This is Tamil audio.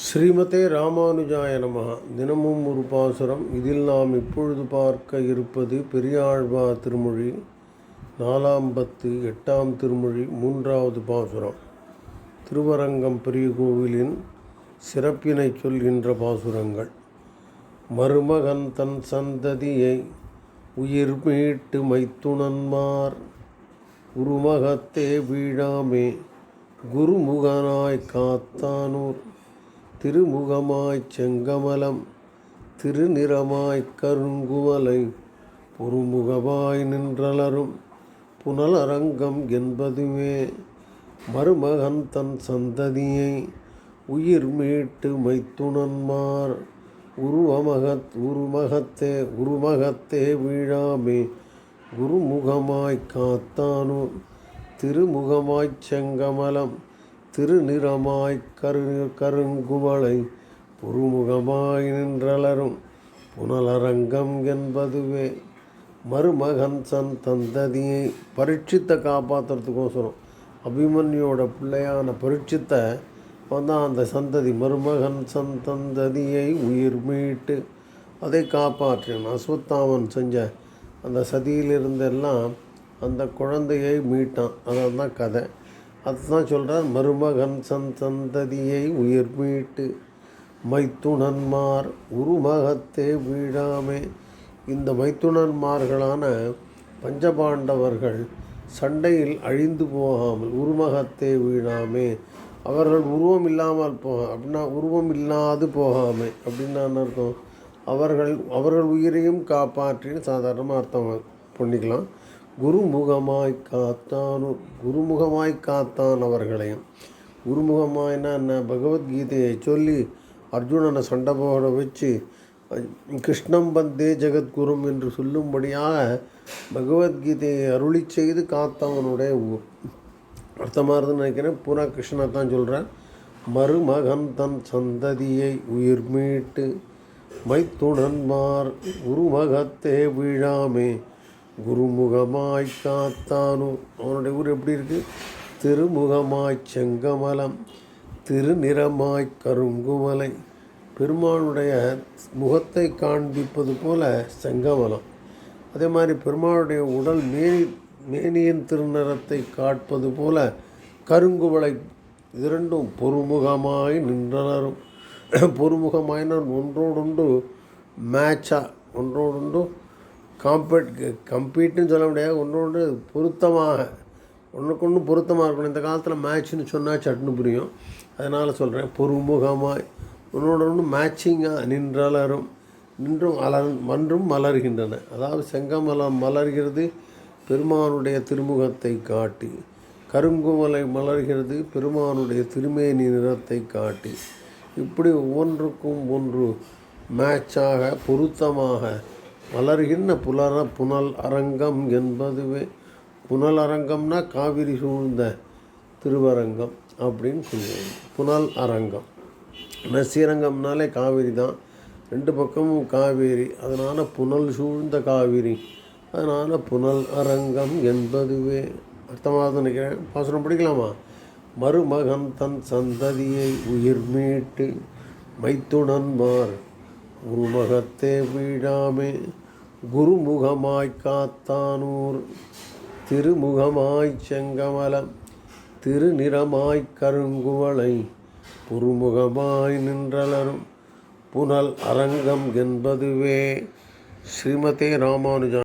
ஸ்ரீமதே ராமானுஜாய நமः தினமும் ஒரு பாசுரம். இதில் நாம் இப்பொழுது பார்க்க இருப்பது பெரியாழ்வார் திருமொழி. நாலாம் பத்து எட்டாம் திருமொழி மூன்றாவது பாசுரம். திருவரங்கம் பெரிய கோவிலின் சிறப்பினை சொல்கின்ற பாசுரங்கள். மருமகன் தன் சந்ததியை உயிர் மீட்டு மைத்துணன்மார் உருமகத்தே வீழாமே குருமுகனாய் காத்தானூர். திருமுகமாய்ச் செங்கமலம் திருநிறமாய்க் கருங்குவலை பொறுமுகமாய் நின்றலரும் புனலரங்கம் என்பதுமே மருமகன் தன் சந்ததியை உயிர் மீட்டு மைத்துணன்மார் உருவமகத் உருமகத்தே உருமகத்தே வீழாமே குருமுகமாய்க் காத்தானு திருமுகமாய்ச் செங்கமலம் திருநிறமாய் கரு கருங்குவளை பொறுமுகமாய் நின்றலரும் புனலரங்கம் என்பதுவே. மருமகன் சன் தந்ததியை பரீட்சித்தை காப்பாற்றுறதுக்கோசரம் அபிமன்யோட பிள்ளையான பரீட்சித்தை வந்தான் அந்த சந்ததி மருமகன் சன் தந்ததியை உயிர் மீட்டு அதை காப்பாற்றினான். அஸ்வத்தாமன் செஞ்ச அந்த சதியிலிருந்தெல்லாம் அந்த குழந்தையை மீட்டான். அதான் தான் கதை. அதுதான் சொல்கிறார் மருமகன் சன் சந்ததியை உயிர் மீட்டு மைத்துணன்மார் உருமகத்தே வீழாமே. இந்த மைத்துணன்மார்களான பஞ்சபாண்டவர்கள் சண்டையில் அழிந்து போகாமல் உருமகத்தே வீழாமே. அவர்கள் உருவம் இல்லாமல் போக அப்படின்னா உருவம் இல்லாது போகாமே அப்படின்னு அர்த்தம்? அவர்கள் அவர்கள் உயிரையும் காப்பாற்றின்னு சாதாரணமாக அர்த்தம் பண்ணிக்கலாம். குருமுகமாய் காத்தான் குருமுகமாய் காத்தான் அவர்களையும் குருமுகமாய்னா என்ன? பகவத்கீதையை சொல்லி அர்ஜுனனை சண்டை போட வச்சு கிருஷ்ணம் பந்தே ஜெகத்குரும் என்று சொல்லும்படியாக பகவத்கீதையை அருளி செய்து காத்தவனுடைய ஊர். அர்த்தமாக இருந்துன்னு நினைக்கிறேன். பூரா கிருஷ்ணா தான் சொல்கிறேன் மருமகன் தன் சந்ததியை உயிர் மீட்டு மைத்துணன்மார் உருமகத்தே வீழாமே. குருமுகமாய் காத்தானு? அவனுடைய ஊர் எப்படி இருக்குது திருமுகமாய் செங்கமலம் திருநிறமாய் கருங்குமலை. பெருமானுடைய முகத்தை காண்பிப்பது போல செங்கமலம். அதே மாதிரி பெருமானுடைய உடல் மேனி மேனியின் திருநிறத்தை காட்பது போல கருங்குவலை இரண்டும் பொறுமுகமாய் நின்றனரும். பொறுமுகமாயின ஒன்றோடொன்று மேட்சாக ஒன்றோடொன்று காம்பட் கம்பீட்டுன்னு சொல்ல முடியாது. ஒன்றோடு பொருத்தமாக ஒன்றுக்கு ஒன்று பொருத்தமாக இருக்கணும். இந்த காலத்தில் மேட்ச்னு சொன்னால் சட்னு புரியும். அதனால் சொல்கிறேன் பொறுமுகமாய் ஒன்றோட ஒன்று மேட்சிங்காக நின்றலரும் நின்றும் அலர் மன்றும் மலர்கின்றன. அதாவது செங்கமலம் மலர்கிறது பெருமானுடைய திருமுகத்தை காட்டி. கருங்குமலை மலர்கிறது பெருமானுடைய திருமேனி நிறத்தை காட்டி. இப்படி ஒவ்வொன்றுக்கும் ஒன்று மேட்சாக பொருத்தமாக வளர்கின்ற புலர புனல் அரங்கம் என்பதுவே. புனல் அரங்கம்னா காவிரி சூழ்ந்த திருவரங்கம் அப்படின்னு சொல்லுவாங்க புனல் அரங்கம். நசீரங்கம்னாலே காவிரி தான். ரெண்டு பக்கமும் காவேரி. அதனால் புனல் சூழ்ந்த காவிரி. அதனால் புனல் அரங்கம் என்பதுவே. அர்த்தமாக நினைக்கிறேன். பாசனம் படிக்கலாமா? மருமகன் தன் சந்ததியை உயிர் மீட்டு மைத்துணன்மார் உருமகத்தே வீழாமே. குருமுகமாய் காத்தானூர். திருமுகமாய் செங்கமலம் திருநிறமாய் கருங்குவளை புருமுகமாய் நின்றலரும் புனல் அரங்கம் என்பதுவே. ஸ்ரீமதே ராமானுஜா